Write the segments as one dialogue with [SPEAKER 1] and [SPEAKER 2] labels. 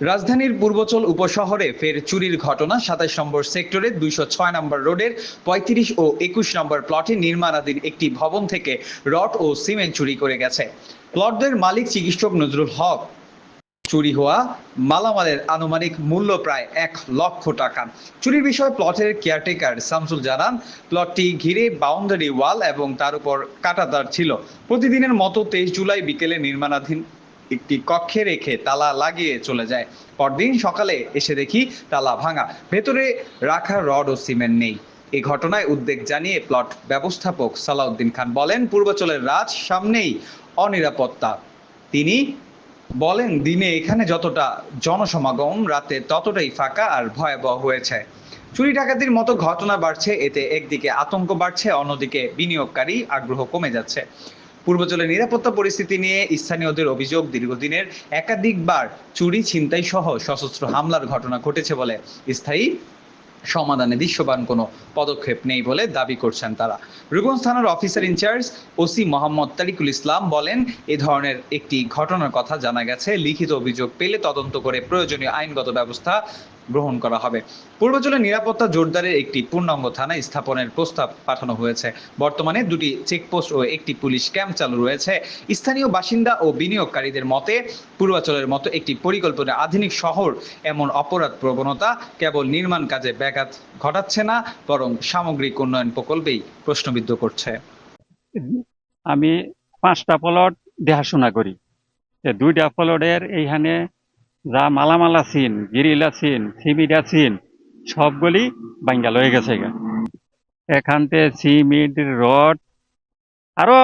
[SPEAKER 1] রাজধানীর পূর্বচল উপশহরে ফের চুরির ঘটনা। সাতাশ নম্বর সেক্টরের দুইশো ছয় নম্বর রোডের পঁয়ত্রিশ ও একুশ নম্বর প্লটে নির্মাণাধীন একটি ভবন থেকে রড ও সিমেন্ট চুরি করে গেছে। প্লটদের মালিক চিকিৎসক নজরুল হক। চুরি হওয়া মালামালের আনুমানিক মূল্য প্রায় এক লক্ষ টাকা। চুরির বিষয়ে প্লটের কেয়ারটেকার শামসুল জানান, প্লটটি ঘিরে বাউন্ডারি ওয়াল এবং তার উপর কাটাতার ছিল। প্রতিদিনের মতো তেইশ জুলাই বিকেলে নির্মাণাধীন একটি কক্ষে রেখে তালা লাগিয়ে চলে যায়। পরদিন সকালে এসে দেখি তালা ভাঙা। ভেতরে রাখা রড ও সিমেন্ট নেই। এই ঘটনায় উদ্বেগ জানিয়ে প্লট ব্যবস্থাপক সালাউদ্দিন খান বলেন, পূর্বাচলের রাজ সামনেই অনিরাপত্তা। তিনি বলেন, দিনে এখানে যতটা জনসমাগম, রাতে ততটাই ফাঁকা আর ভয়াবহ হয়েছে। চুরি ডাকাতির মতো ঘটনা বাড়ছে, এতে একদিকে আতঙ্ক বাড়ছে, অন্যদিকে বিনিয়োগকারী আগ্রহ কমে যাচ্ছে। পূর্বচলের নিরাপত্তা পরিস্থিতি নিয়ে স্থানীয়দের অভিযোগ, দীর্ঘদিনের একাধিকবার চুরি, ছিনতাই সহ সশস্ত্র হামলার ঘটনা ঘটেছে বলে স্থায়ী সমাধানে দৃশ্যবান কোনো পদক্ষেপ নেই বলে দাবি করছেন তারা। রূপগঞ্জ থানার officer in charge OC Mohammad Tariqul Islam বলেন, এ ধরনের একটি ঘটনার কথা জানা গেছে। লিখিত অভিযোগ পেলে তদন্ত করে প্রয়োজনীয় আইনগত ব্যবস্থা গ্রহণ করা হবে। পূর্বাঞ্চলের নিরাপত্তা জোরদারের একটি পূর্ণাঙ্গ থানা স্থাপনের প্রস্তাব পাঠানো হয়েছে। বর্তমানে দুটি চেকপোস্ট ও একটি পুলিশ ক্যাম্প চালু রয়েছে। স্থানীয় বাসিন্দা ও বিনিয়োগকারীদের মতে পূর্বাঞ্চলের মতো একটি পরিকল্পনা আধুনিক শহর এমন অপরাধ প্রবণতা কেবল নির্মাণ কাজে ব্যাঘাত ঘটাচ্ছে না, বরং সামগ্রিক উন্নয়ন প্রকল্পেই প্রশ্নবিদ্ধ করছে।
[SPEAKER 2] আমি পাঁচটা প্লট দেখাশোনা করি। দুইটা প্লটের এইখানে যা মালামাল আছেন, গিরিল আছেন, সিমিট আছেন, সবগুলি বাঙ্গা লয়ে গেছে গা। এখানতে সিমিট, রড, আরও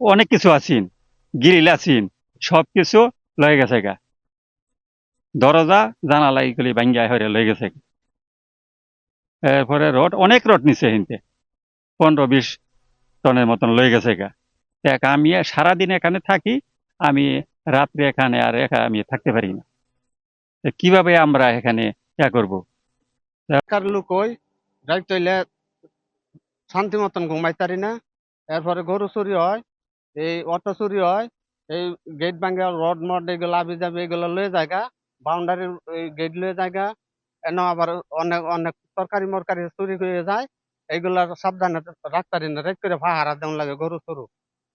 [SPEAKER 2] অনেক কিছু আছেন, গিরিল আছেন সব কিছু লয়ে গেছে গা। দরজা, জানালা এগুলি বাঙ্গা হয়ে লয়ে গেছে। এরপরে রড, অনেক রড নিছে হিনতে পনেরো বিশ টনের মতন লয়ে গেছে গা। দেখ, আমি সারাদিন এখানে থাকি, আমি রাত্রে এখানে আর একা আমি থাকতে পারি না। কীভাবে আমরা এখানে ইয়া করব?
[SPEAKER 3] এলাকার লোক ওই রাইত হইলে শান্তি মতন ঘুমাইতারি না। এরপরে গরু চুরি হয়, এই অটো চুরি হয়, এই গেট ভাঙ্গা রড মড এগুলো, আবি যাবে এগুলো লয়ে জায়গা বাউন্ডারির গেট লয়ে জায়গা এন আবার অনেক অনেক তরকারি মরকারি চুরি হয়ে যায় এইগুলা সাবধানে রাখতারি না। রেট করে ভাড়া দেওয়া লাগে গরু চরু।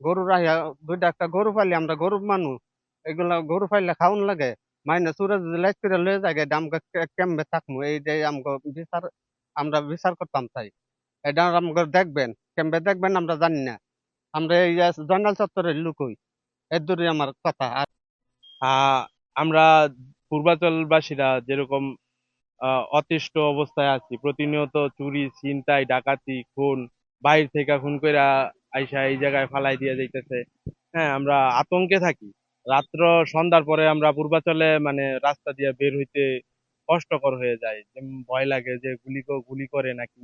[SPEAKER 3] গরু রাহিয়া দুইটা একটা গরু পালি, আমরা গরু মানুষ। এগুলা গরু পাইলে খাওয়ান লাগে। মাইনে সুরে যদি লাইট করে লয়ে যায় আমাকে কেমবে থাকব এই যে আমাকে বিচার, আমরা বিচার করতাম চাই এটা আমাকে দেখবেন, কেমবে দেখবেন আমরা জানি না। আমরা এই জয়নাল চত্বরের লোক হই এর দূরে আমার কথা। আর
[SPEAKER 4] আমরা পূর্বাচলবাসীরা যেরকম অতিষ্ঠ অবস্থায় আছি, প্রতিনিয়ত চুরি, ছিনতাই, ডাকাতি, খুন, বাইরে থেকে খুন কইরা আইসা এই জায়গায় ফালাই দিয়ে যাইতেছে হ্যাঁ আমরা আতঙ্কে থাকি। রাত্র সন্ধ্যার পরে আমরা পূর্বাচলে মানে রাস্তা দিয়ে বের হইতে কষ্টকর হয়ে যায় ভয় লাগে যে গুলি গুলি করে নাকি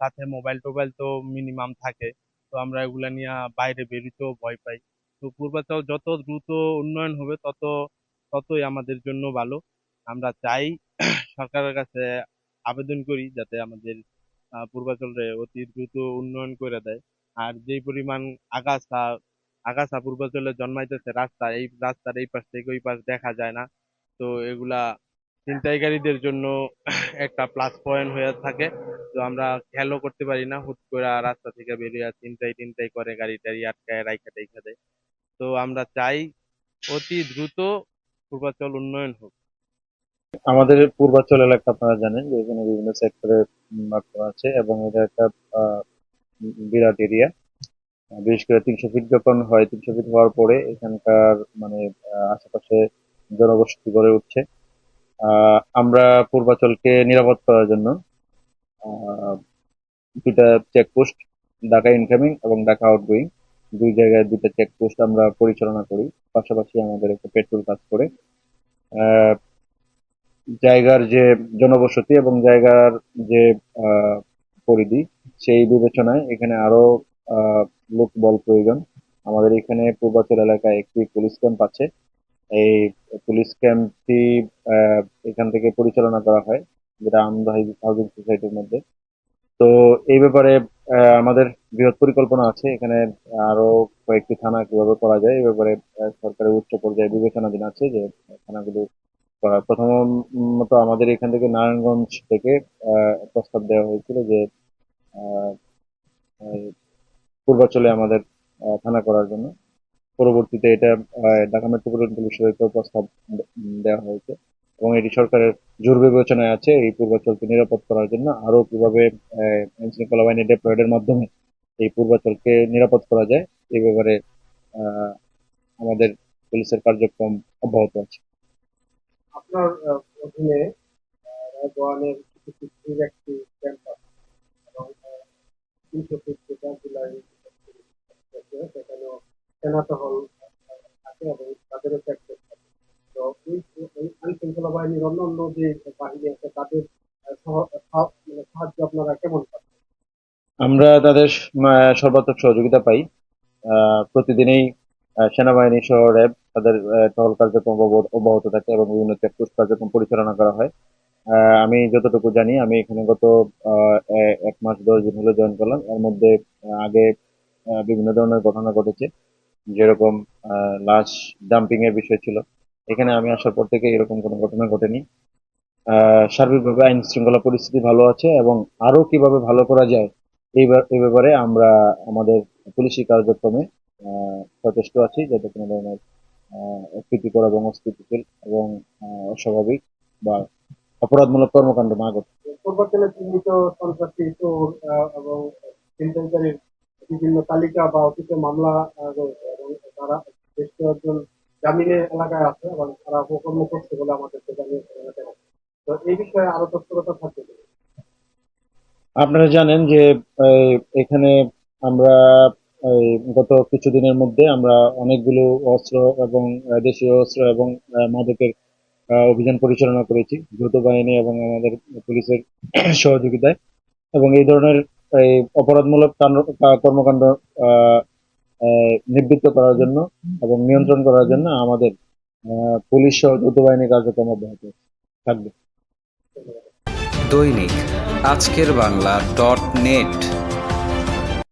[SPEAKER 4] সাথে মোবাইল টোবাইল তো মিনিমাম থাকে। তো আমরা এগুলা নিয়ে বাইরে বেরোতেও ভয় পাই। তো পূর্বাচল যত দ্রুত উন্নয়ন হবে তত ততই আমাদের জন্য ভালো। আমরা চাই সরকারের কাছে আবেদন করি যাতে আমাদের আহ, পূর্বাচলে অতি দ্রুত উন্নয়ন করে দেয়। আর যে পরিমাণ আগাছা আগাছা পূর্বাচলে জন্মাইতেছে রাস্তা এই, রাস্তার এই পাশ থেকে ওই পাশ দেখা যায় না। তো এগুলা ছিনতাইকারীদের জন্য একটা প্লাস পয়েন্ট হয়ে থাকে। তো আমরা খেয়ালও করতে পারি না, হুট করে রাস্তা থেকে বেরিয়ে ছিনতাই টিনতাই করে, গাড়ি টাড়ি আটকায়, রাইখা টাইখা দেয়। তো আমরা চাই অতি দ্রুত পূর্বাচল উন্নয়ন হোক।
[SPEAKER 5] আমাদের পূর্বাচল এলাকা আপনারা জানেন যে এখানে বিভিন্ন মাধ্যম আছে এবং এটা একটা বিরাট এরিয়া বিশেষ করে তিনশো ফিট যখন হয়, তিনশো ফিট হওয়ার পরে এখানকার মানে আশেপাশে জনবসতি গড়ে উঠছে। আমরা পূর্বাচলকে নিরাপদ করার জন্য দুটা চেকপোস্ট ঢাকা ইনকামিং এবং ঢাকা আউটগোয়িং দুই জায়গায় দুটা চেকপোস্ট আমরা পরিচালনা করি। পাশাপাশি আমাদের একটা পেট্রোল কাজ করে। জায়গার যে জনবসতি এবং জায়গার যে পরিধি, সেই বিবেচনায় এখানে আরও লোক বল প্রয়োজন। আমাদের এখানে পূর্বাচল এলাকায় একটি পুলিশ ক্যাম্প আছে। এই পুলিশ ক্যাম্পটি এখান থেকে পরিচালনা করা হয়, যেটা আমরা হাউজিং সোসাইটির মধ্যে। তো এই ব্যাপারে আমাদের বৃহৎ পরিকল্পনা আছে। এখানে আরও কয়েকটি থানা কীভাবে করা যায় এই ব্যাপারে সরকারের উচ্চ পর্যায়ে বিবেচনাধীন আছে যে, থানাগুলো প্রথমত আমাদের এখান থেকে নারায়ণগঞ্জ থেকে প্রস্তাব দেওয়া হয়েছিল যে পূর্বাচলে আমাদের থানা করার জন্য। পরবর্তীতে এটা ঢাকা মেট্রোপলিটন পুলিশের প্রস্তাব দেওয়া হয়েছে এবং এটি সরকারের জোর বিবেচনায় আছে এই পূর্বাচলকে নিরাপদ করার জন্য। আরও কীভাবে আইন শৃঙ্খলা বাহিনী ডেপ্লয়েডের মাধ্যমে এই পূর্বাচলকে নিরাপদ করা যায় এই ব্যাপারে আমাদের পুলিশের কার্যক্রম অব্যাহত আছে।
[SPEAKER 6] আপনার অধীনে কিছু একটি ক্যাম্পাস এবং তিনশো জুলাই সেখানেও সেনাতে হল থাকে এবং তাদেরও তো এই আইন শৃঙ্খলা বাহিনীর অন্যান্য যে বাহিনী আছে তাদের সাহায্য আপনারা কেমন
[SPEAKER 5] আমরা তাদের সর্বাত্মক সহযোগিতা পাই। প্রতিদিনই সেনাবাহিনী সহ র্যাব তাদের টহল কার্যক্রম অব্যাহত- থাকে এবং বিভিন্ন চেকপোস্ট কার্যক্রম পরিচালনা করা হয়। আমি যতটুকু জানি, আমি এখানে গত এক মাস দশ দিন হলো জয়েন করলাম। এর মধ্যে, আগে বিভিন্ন ধরনের ঘটনা ঘটেছে। যেরকম লাশ ডাম্পিং এর বিষয় ছিল। এখানে আমি আসার পর থেকে এরকম কোনো ঘটনা ঘটেনি। সার্বিকভাবে আইন শৃঙ্খলা পরিস্থিতি ভালো আছে এবং আরও কীভাবে ভালো করা যায় এই ব্যাপ- এই ব্যাপারে আমরা আমাদের পুলিশি কার্যক্রমে সচেষ্ট আছি যাতে কোনো ধরনের আহ, এবং অস্থিতিশীল এবং অস্বাভাবিক বা অপরাধমূলক কর্মকাণ্ড না ঘটে।
[SPEAKER 6] পূর্বাঞ্চলে চিহ্নিত এবং বিভিন্ন তালিকা বা অতীতে মামলা রয়েছে এবং তারা বেশ কয়েকজন জামিনে এলাকায় আছে এবং তারা অপকর্ম করছে বলে আমাদেরকে জানিয়েছে। তো এই বিষয়ে আরও তৎপরতা থাকবে?
[SPEAKER 5] আপনারা জানেন যে এখানে আমরা গত কিছুদিনের মধ্যে আমরা অনেকগুলো অস্ত্র এবং দেশীয় অস্ত্র এবং মাদকের অভিযান পরিচালনা করেছি যৌথ বাহিনী এবং আমাদের পুলিশের সহযোগিতায় এবং এই ধরনের এই অপরাধমূলক কর্মকাণ্ড নিবৃত্ত করার জন্য এবং নিয়ন্ত্রণ করার জন্য আমাদের পুলিশ সহ যৌথ বাহিনী কার্যক্রম অব্যাহত থাকবে।
[SPEAKER 1] দৈনিক আজকের বাংলা ডট নেট